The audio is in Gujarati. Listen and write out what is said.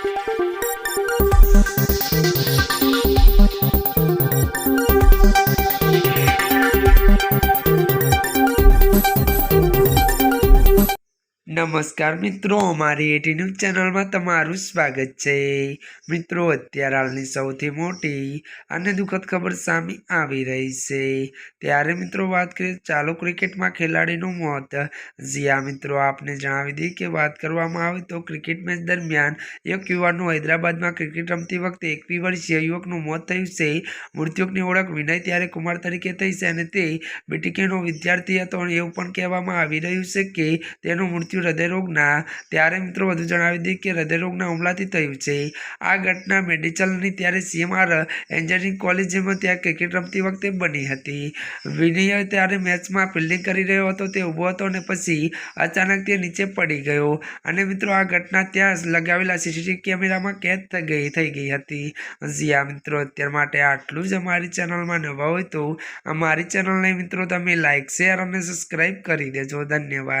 Thank you. નમસ્કાર મિત્રો, અમારી એટી ન્યૂઝ ચેનલમાં તમારું સ્વાગત છે. મિત્રો, અત્યારે હાલની સૌથી મોટી અને દુઃખદ ખબર સામે આવી રહી છે. ત્યારે મિત્રો, વાત કરીએ ચાલુ ક્રિકેટમાં ખેલાડીનું મોત. જ્યાં મિત્રો, આપને જણાવી દઈએ કે વાત કરવામાં આવે તો ક્રિકેટ મેચ દરમિયાન એક યુવાનનું હૈદરાબાદમાં ક્રિકેટ રમતી વખતે એકવી વર્ષીય યુવકનું મોત થયું છે. મૃત્યુકની ઓળખ વિનય ત્યારે કુમાર તરીકે થઈ છે અને તે બીટીકેનો વિદ્યાર્થી હતો એવું પણ કહેવામાં આવી રહ્યું છે કે તેનું મૃત્યુ હૃદયરોગના. ત્યારે મિત્રો વધુ જણાવી દઈએ કે હૃદયરોગના હુમલાથી થયું છે. આ ઘટના મેડિચલની ત્યારે સીએમઆર એન્જિનિયરિંગ કોલેજમાં ત્યાં ક્રિકેટ રમતી વખતે બની હતી. વિનય ત્યારે મેચમાં ફિલ્ડિંગ કરી રહ્યો હતો, તે ઊભો હતો અને પછી અચાનક તે નીચે પડી ગયો. અને મિત્રો આ ઘટના ત્યાં લગાવેલા સીસીટીવી કેમેરામાં કેદ થઈ ગઈ થઈ ગઈ હતી. જી આ મિત્રો, અત્યાર માટે આટલું જ અમારી ચેનલમાં નવા હોય તો અમારી ચેનલને મિત્રો તમે લાઇક શેર અને સબસ્ક્રાઈબ કરી દેજો. ધન્યવાદ.